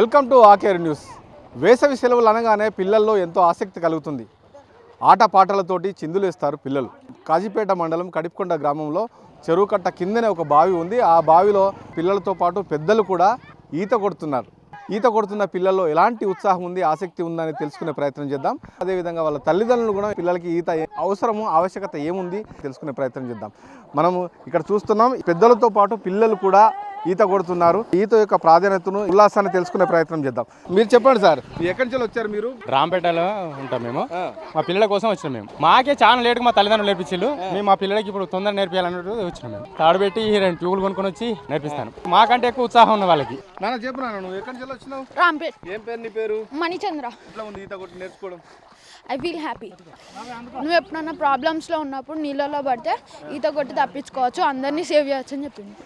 Welcome to ఆకేర్ news. వేసవి సెలవులు అనగానే పిల్లల్లో ఎంతో ఆసక్తి కలుగుతుంది. ఆటపాటలతోటి చిందులేస్తారు పిల్లలు. కాజీపేట మండలం కడిప్కొండ గ్రామంలో చెరువు కట్ట కిందనే ఒక బావి ఉంది. ఆ బావిలో పిల్లలతో పాటు పెద్దలు కూడా ఈత కొడుతున్నారు. ఈత కొడుతున్న పిల్లల్లో ఎలాంటి ఉత్సాహం ఉంది ఆసక్తి ఉందని తెలుసుకునే ప్రయత్నం చేద్దాం. అదేవిధంగా వాళ్ళ తల్లిదండ్రులు కూడా పిల్లలకి ఈత అవసరము ఆవశ్యకత ఏముంది తెలుసుకునే ప్రయత్నం చేద్దాం. మనము ఇక్కడ చూస్తున్నాం పెద్దలతో పాటు పిల్లలు కూడా ఈత కొడుతున్నారు. ఈత యొక్క ప్రాధాన్యతను ఉల్లాసాన్ని తెలుసుకునే ప్రయత్నం చేద్దాం. మీరు చెప్పండి సార్ ఎక్కడి నుంచి వచ్చారు మీరు? రాంపేటలో ఉంటాం మేము. మా పిల్లల కోసం వచ్చినాం మేము. మాకే చాలా లేట్గా మా తల్లిదండ్రులు నేర్పించారు మేము మా పిల్లలకి ఇప్పుడు తొందర నేర్పించాలన్నట్టు వచ్చినాం మేము. తాడు పెట్టి ఈ రెండు ట్యూబులు కొనుక్కొని వచ్చి నేర్పిస్తాను. మాకంటే ఎక్కువ ఉత్సాహం ఉన్న వాళ్ళకి. నాన్న చెప్పు నువ్వు ఎక్కడి నుంచి వచ్చినావు? రాంపేట్ ఏం పేరు నీ పేరు? మణిచంద్ర. ఎట్లా ఉంది ఈత కొట్టి నేర్చుకోవడం? ఐ ఫీల్ హ్యాపీ నువ్వు ఎప్పుడన్నా ప్రాబ్లమ్స్లో ఉన్నప్పుడు నీళ్ళలో పడితే ఈత కొట్టి తప్పించుకోవచ్చు. అందరినీ సేవ్ చేయొచ్చు అని చెప్పింది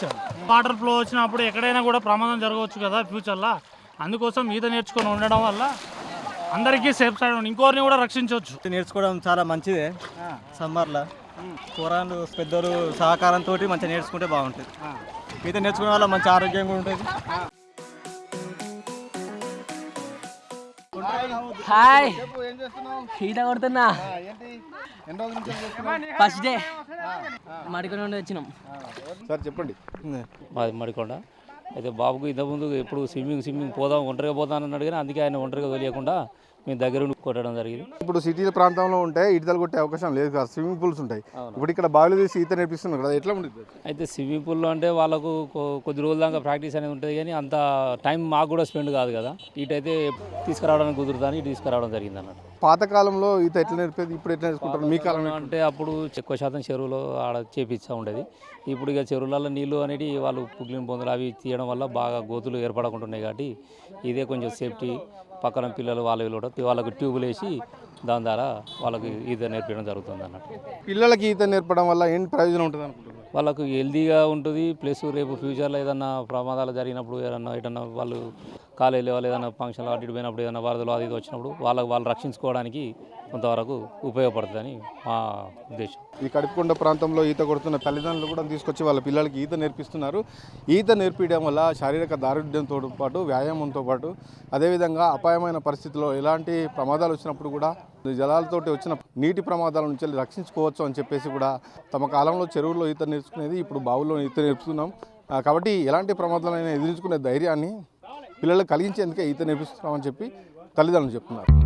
తీసుకొచ్చారు వాటర్ ఫ్లో వచ్చినప్పుడు ఎక్కడైనా కూడా ప్రమాదం జరగవచ్చు కదా ఫ్యూచర్లో అందుకోసం ఈత నేర్చుకొని ఉండడం వల్ల అందరికీ సేఫ్ సైడ్. ఇంకోరిని కూడా రక్షించవచ్చు. నేర్చుకోవడం చాలా మంచిదే. సమ్మర్లో కూరలు పెద్దలు సహకారంతో మంచిగా నేర్చుకుంటే బాగుంటుంది. ఈత నేర్చుకునే వల్ల మంచి ఆరోగ్యంగా ఉంటుంది. హాయ్. చెప్పు ఏం చేస్తున్నావు? ఈత కొడుతున్నా. ఫస్ట్ డే మడికొని నుండి వచ్చినాం. సార్ చెప్పండి. మాది మడికొండ. అయితే బాబుకు ఇంతకుముందు ఎప్పుడు స్విమ్మింగ్ స్విమ్మింగ్ పోదాం ఒంటరిగా పోదాం అన్నాడు కానీ అందుకే ఆయన ఒంటరిగా తెలియకుండా మేము దగ్గర ఉండి కొట్టడం జరిగింది. ఇప్పుడు సిటీ ప్రాంతంలో ఉంటే ఈతలు కొట్టే అవకాశం లేదు కదా స్విమ్మింగ్ పూల్స్ ఉంటాయి. ఇప్పుడు ఇక్కడ బావిలో తీసి ఈత నేర్పిస్తున్నారు కదా ఎట్లా ఉంటుంది? అయితే స్విమ్మింగ్ పూల్లో అంటే వాళ్ళకు కొద్ది రోజుల దాకా ప్రాక్టీస్ అనేది ఉంటుంది కానీ అంత టైం మాకు కూడా స్పెండ్ కాదు కదా. ఇటైతే తీసుకురావడానికి కుదురుతాని ఇటు తీసుకురావడం జరిగింది అన్నట్టు. పాతకాలంలో ఈత ఎట్లా నేర్పేది ఇప్పుడు ఎట్లా నేర్చుకుంటారు? మీ కాలంలో అంటే అప్పుడు ఎక్కువ శాతం చెరువులో ఆడ చేపిస్తూ ఉండేది. ఇప్పుడు ఇక చెరువులలో నీళ్ళు అనేవి వాళ్ళు పుగ్లిన పొందులు అవి తీయడం వల్ల బాగా గోతులు ఏర్పడకుంటున్నాయి కాబట్టి ఇదే కొంచెం సేఫ్టీ. పక్కన పిల్లలు వాళ్ళు వీళ్ళు కూడా వాళ్ళకు ట్యూబులు వేసి దాని ద్వారా వాళ్ళకి ఈత నేర్పించడం జరుగుతుంది అన్నట్టు. పిల్లలకి ఈత నేర్పడం వల్ల ఏంటి ప్రయోజనం ఉంటుంది అనుకుంటున్నారు? వాళ్ళకు హెల్తీగా ఉంటుంది ప్లస్ రేపు ఫ్యూచర్లో ఏదన్నా ప్రమాదాలు జరిగినప్పుడు ఏదన్నా ఏదన్నా వాళ్ళు కాలేజీలో వాళ్ళు ఏదైనా ఫంక్షన్లు అటు ఇటు పోయినప్పుడు ఏదైనా వరదలు అది ఇది వచ్చినప్పుడు వాళ్ళకు వాళ్ళు రక్షించుకోవడానికి కొంతవరకు ఉపయోగపడుతుందని మా ఉద్దేశం. ఈ కడుపుకొండ ప్రాంతంలో ఈత కొడుతున్న తల్లిదండ్రులు కూడా తీసుకొచ్చి వాళ్ళ పిల్లలకి ఈత నేర్పిస్తున్నారు. ఈత నేర్పించడం వల్ల శారీరక దారుఢ్యంతో పాటు వ్యాయామంతో పాటు అదేవిధంగా అపాయమైన పరిస్థితుల్లో ఎలాంటి ప్రమాదాలు వచ్చినప్పుడు కూడా జలాలతోటి వచ్చిన నీటి ప్రమాదాల నుంచి రక్షించుకోవచ్చు అని చెప్పేసి కూడా తమ కాలంలో చెరువుల్లో ఈత నేర్చుకునేది ఇప్పుడు బావుల్లో ఈత నేర్పుతున్నాం. కాబట్టి ఎలాంటి ప్రమాదాలైనా ఎదిరించుకునే ధైర్యాన్ని పిల్లలకు కలిగించేందుకే ఈత నేర్పిస్తున్నామని చెప్పి తల్లిదండ్రులు చెప్తున్నారు.